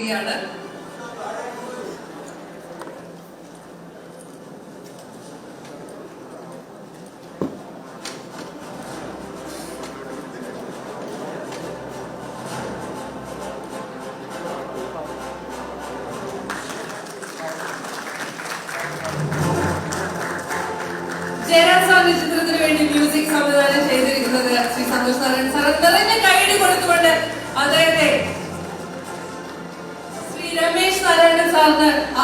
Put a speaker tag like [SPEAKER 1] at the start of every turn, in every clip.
[SPEAKER 1] ക്ഷണിക്കുകയാണ് ജയരാജ് സാറിന്റെ ചിത്രത്തിന് വേണ്ടി മ്യൂസിക് സംവിധാനം ചെയ്തിരിക്കുന്നത് ശ്രീ സന്തോഷ് നാരായണൻ സാർ. നിറഞ്ഞ കൈയടി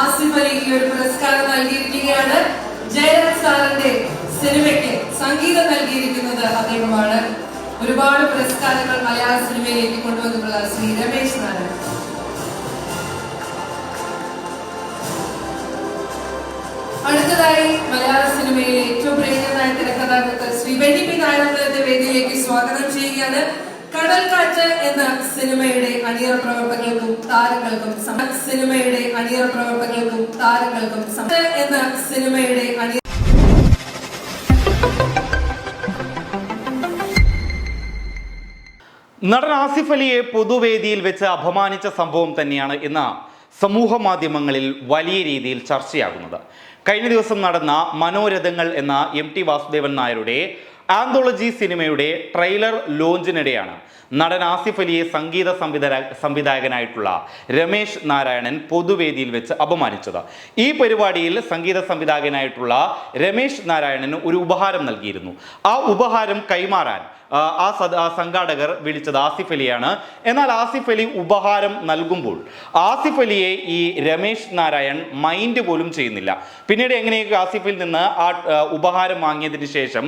[SPEAKER 1] ആസിഫ് അലി ഈ ഒരു പുരസ്കാരം നൽകിയിരിക്കുകയാണ്. ജയരാജ് സാറിന്റെ സിനിമയ്ക്ക് സംഗീതം നൽകിയിരിക്കുന്നത് അദ്ദേഹമാണ്. ഒരുപാട് പുരസ്കാരങ്ങൾ മലയാള സിനിമയിലേക്ക് കൊണ്ടുവന്നിട്ടുള്ള ശ്രീ രമേശ് നാരായണൻ. അടുത്തതായി മലയാള സിനിമയിലെ ഏറ്റവും പ്രിയങ്കരനായ തിരക്കഥാകൃത്ത് ശ്രീ വെണ്ണി പി വേദിയിലേക്ക് സ്വാഗതം ചെയ്യുകയാണ്. എന്ന സിനിമയുടെ താരങ്ങൾക്കും സിനിമയുടെ താരങ്ങൾക്കും എന്ന സിനിമയുടെ
[SPEAKER 2] നടൻ ആസിഫ് അലിയെ പൊതുവേദിയിൽ വെച്ച് അപമാനിച്ച സംഭവം തന്നെയാണ് ഇന്ന് സമൂഹ മാധ്യമങ്ങളിൽ വലിയ രീതിയിൽ ചർച്ചയാകുന്നത്. കഴിഞ്ഞ ദിവസം നടന്ന മനോരഥങ്ങൾ എന്ന എം ടി വാസുദേവൻ നായരുടെ ആന്തോളജി സിനിമയുടെ ട്രെയിലർ ലോഞ്ചിനിടെയാണ് നടൻ ആസിഫ് അലിയെ സംഗീത സംവിധാന സംവിധായകനായിട്ടുള്ള രമേശ് നാരായണൻ പൊതുവേദിയിൽ വെച്ച് അപമാനിച്ചത്. ഈ പരിപാടിയിൽ സംഗീത സംവിധായകനായിട്ടുള്ള രമേശ് നാരായണന് ഒരു ഉപഹാരം നൽകിയിരുന്നു. ആ ഉപഹാരം കൈമാറാൻ ആ, സംഘാടകർ വിളിച്ചത് ആസിഫ് അലിയാണ്. എന്നാൽ ആസിഫ് അലി ഉപഹാരം നൽകുമ്പോൾ ആസിഫ് അലിയെ ഈ രമേശ് നാരായൺ മൈൻഡ് പോലും ചെയ്യുന്നില്ല. പിന്നീട് എങ്ങനെയൊക്കെ ആസിഫിൽ നിന്ന് ആ ഉപഹാരം വാങ്ങിയതിന് ശേഷം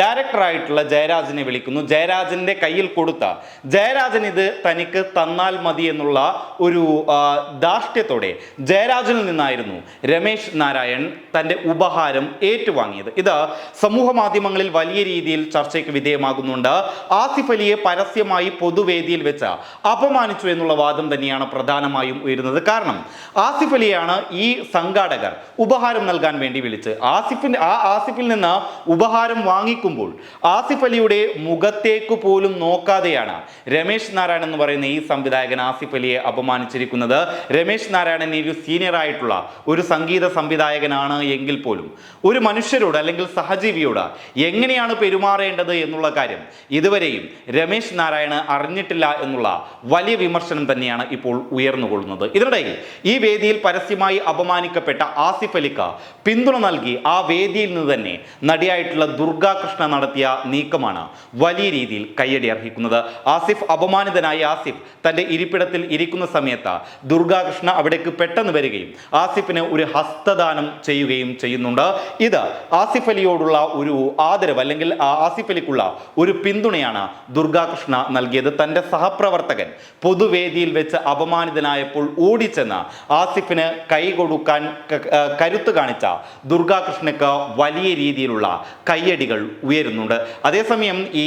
[SPEAKER 2] ഡയറക്ടറായിട്ടുള്ള ജയരാജനെ വിളിക്കുന്നു. ജയരാജന്റെ കയ്യിൽ കൊടുത്ത ജയരാജൻ ഇത് തനിക്ക് തന്നാൽ മതി എന്നുള്ള ഒരു ആ, ധാർഷ്ട്യത്തോടെ ജയരാജനിൽ നിന്നായിരുന്നു രമേശ് നാരായൺ തന്റെ ഉപഹാരം ഏറ്റുവാങ്ങിയത്. ഇത് സമൂഹ മാധ്യമങ്ങളിൽ വലിയ രീതിയിൽ ചർച്ചയ്ക്ക് വിധേയമാകുന്നുണ്ട് ആസിഫ് അലിയെ പരസ്യമായി പൊതുവേദിയിൽ വെച്ച് അപമാനിച്ചു എന്നുള്ള വാദം തന്നെയാണ് പ്രധാനമായും ഉയരുന്നത്. കാരണം ആസിഫ് അലിയാണ് ഈ സംഘാടകർ ഉപഹാരം നൽകാൻ വേണ്ടി വിളിച്ച് ആസിഫിന്റെ ആ ആസിഫിൽ നിന്ന് ഉപഹാരം വാങ്ങിക്കുമ്പോൾ ആസിഫ് അലിയുടെ മുഖത്തേക്ക് പോലും നോക്കാതെയാണ് രമേശ് നാരായണൻ എന്ന് പറയുന്ന ഈ സംവിധായകൻ ആസിഫ് അലിയെ അപമാനിച്ചിരിക്കുന്നത്. രമേശ് നാരായണൻ ഒരു സീനിയർ ആയിട്ടുള്ള ഒരു സംഗീത സംവിധായകനാണ് എങ്കിൽ പോലും ഒരു മനുഷ്യരോട് അല്ലെങ്കിൽ സഹജീവിയോട് എങ്ങനെയാണ് പെരുമാറേണ്ടത് എന്നുള്ള കാര്യം. ഇതുവരെയും രമേശ് നാരായണ അറിഞ്ഞിട്ടില്ല എന്നുള്ള വലിയ വിമർശനം തന്നെയാണ് ഇപ്പോൾ ഉയർന്നുകൊള്ളുന്നത്. ഇതിനിടയിൽ ഈ വേദിയിൽ പരസ്യമായി അപമാനിക്കപ്പെട്ട ആസിഫ് അലിക്ക് പിന്തുണ നൽകി ആ വേദിയിൽ നിന്ന് തന്നെ നടിയായിട്ടുള്ള ദുർഗാകൃഷ്ണ നടത്തിയ നീക്കമാണ് വലിയ രീതിയിൽ കയ്യടി അർഹിക്കുന്നത്. ആസിഫ് അപമാനിതനായി ആസിഫ് തന്റെ ഇരിപ്പിടത്തിൽ ഇരിക്കുന്ന സമയത്ത് ദുർഗാകൃഷ്ണ അവിടേക്ക് പെട്ടെന്ന് വരികയും ആസിഫിന് ഒരു ഹസ്തദാനം ചെയ്യുകയും ചെയ്യുന്നുണ്ട്. ഇത് ആസിഫ് അലിയോടുള്ള ഒരു ആദരവ് അല്ലെങ്കിൽ ആസിഫ് അലിക്കുള്ള ഒരു പിന്തുണയാണ് ദുർഗാകൃഷ്ണ നൽകിയത്. തന്റെ സഹപ്രവർത്തകൻ പൊതുവേദിയിൽ വെച്ച് അപമാനിതനായപ്പോൾ ഓടിച്ചെന്ന് ആസിഫിന് കൈ കൊടുക്കാൻ കരുത്ത് കാണിച്ച ദുർഗാകൃഷ്ണക്ക് വലിയ രീതിയിലുള്ള കയ്യടികൾ ഉയരുന്നുണ്ട്. അതേസമയം ഈ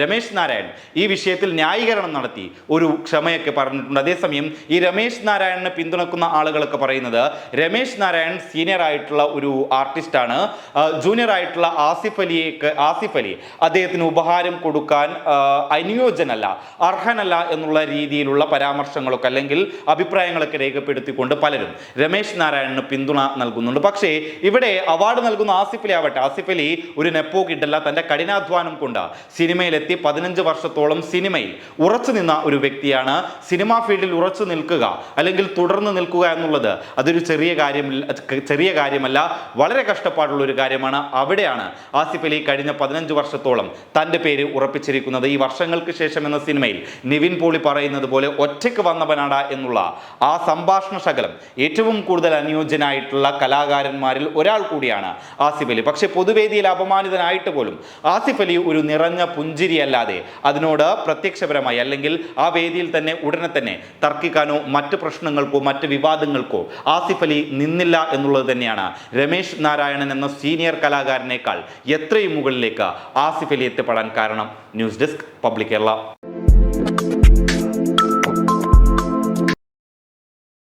[SPEAKER 2] രമേശ് നാരായൺ ഈ വിഷയത്തിൽ ന്യായീകരണം നടത്തി ഒരു ക്ഷമയൊക്കെ പറഞ്ഞിട്ടുണ്ട്. അതേസമയം ഈ രമേശ് നാരായണനെ പിന്തുണക്കുന്ന ആളുകളൊക്കെ പറയുന്നത് രമേശ് നാരായൺ സീനിയർ ആയിട്ടുള്ള ഒരു ആർട്ടിസ്റ്റാണ്. ജൂനിയർ ആയിട്ടുള്ള ആസിഫ് അലിയെ ആസിഫ് അലി അദ്ദേഹത്തിന് ഉപഹാരം കൊടുക്കാൻ അനുയോജ്യനല്ല അർഹനല്ല എന്നുള്ള രീതിയിലുള്ള പരാമർശങ്ങളൊക്കെ അല്ലെങ്കിൽ അഭിപ്രായങ്ങളൊക്കെ രേഖപ്പെടുത്തിക്കൊണ്ട് പലരും രമേശ് നാരായണന് പിന്തുണ നൽകുന്നുണ്ട്. പക്ഷേ ഇവിടെ അവാർഡ് നൽകുന്ന ആസിഫ് ആവട്ടെ ആസിഫ് അലി ഒരു നെപ്പോ കിട്ടല്ല തന്റെ കഠിനാധ്വാനം കൊണ്ട് സിനിമയിലെത്തി പതിനഞ്ച് വർഷത്തോളം സിനിമയിൽ ഉറച്ചു നിന്ന ഒരു വ്യക്തിയാണ്. സിനിമാ ഫീൽഡിൽ ഉറച്ചു നിൽക്കുക അല്ലെങ്കിൽ തുടർന്ന് നിൽക്കുക എന്നുള്ളത് അതൊരു ചെറിയ കാര്യം ചെറിയ കാര്യമല്ല വളരെ കഷ്ടപ്പാടുള്ള ഒരു കാര്യമാണ്. അവിടെയാണ് ആസിഫ് അലി കഴിഞ്ഞ പതിനഞ്ച് വർഷത്തോളം തന്റെ പേര് ഉറപ്പിച്ചിരിക്കുന്നത് ഈ വർഷങ്ങൾക്ക് ശേഷം എന്ന സിനിമയിൽ നിവിൻ പോളി പറയുന്നത് പോലെ ഒറ്റയ്ക്ക് വന്നവനാട എന്നുള്ള ആ സംഭാഷണ ശകലം ഏറ്റവും കൂടുതൽ അനുയോജ്യനായിട്ടുള്ള കലാകാരന്മാരിൽ ഒരാൾ കൂടിയാണ് ആസിഫ് അലി. പക്ഷേ പൊതുവേദിയിൽ അപമാനിതനായിട്ട് പോലും ആസിഫ് അലി ഒരു നിറഞ്ഞ പുഞ്ചിരിയല്ലാതെ അതിനോട് പ്രത്യക്ഷപരമായി അല്ലെങ്കിൽ ആ വേദിയിൽ തന്നെ ഉടനെ തന്നെ തർക്കിക്കാനോ മറ്റ് പ്രശ്നങ്ങൾക്കോ മറ്റ് വിവാദങ്ങൾക്കോ ആസിഫ് അലി നിന്നില്ല എന്നുള്ളത് തന്നെയാണ് രമേശ് നാരായണൻ എന്ന സീനിയർ കലാകാരനേക്കാൾ എത്രയും മുകളിലേക്ക് ആസിഫ് അലി എത്തിപ്പെടാൻ കാരണം ന്യൂസ് ഡെസ്ക് പബ്ലിക് കേരള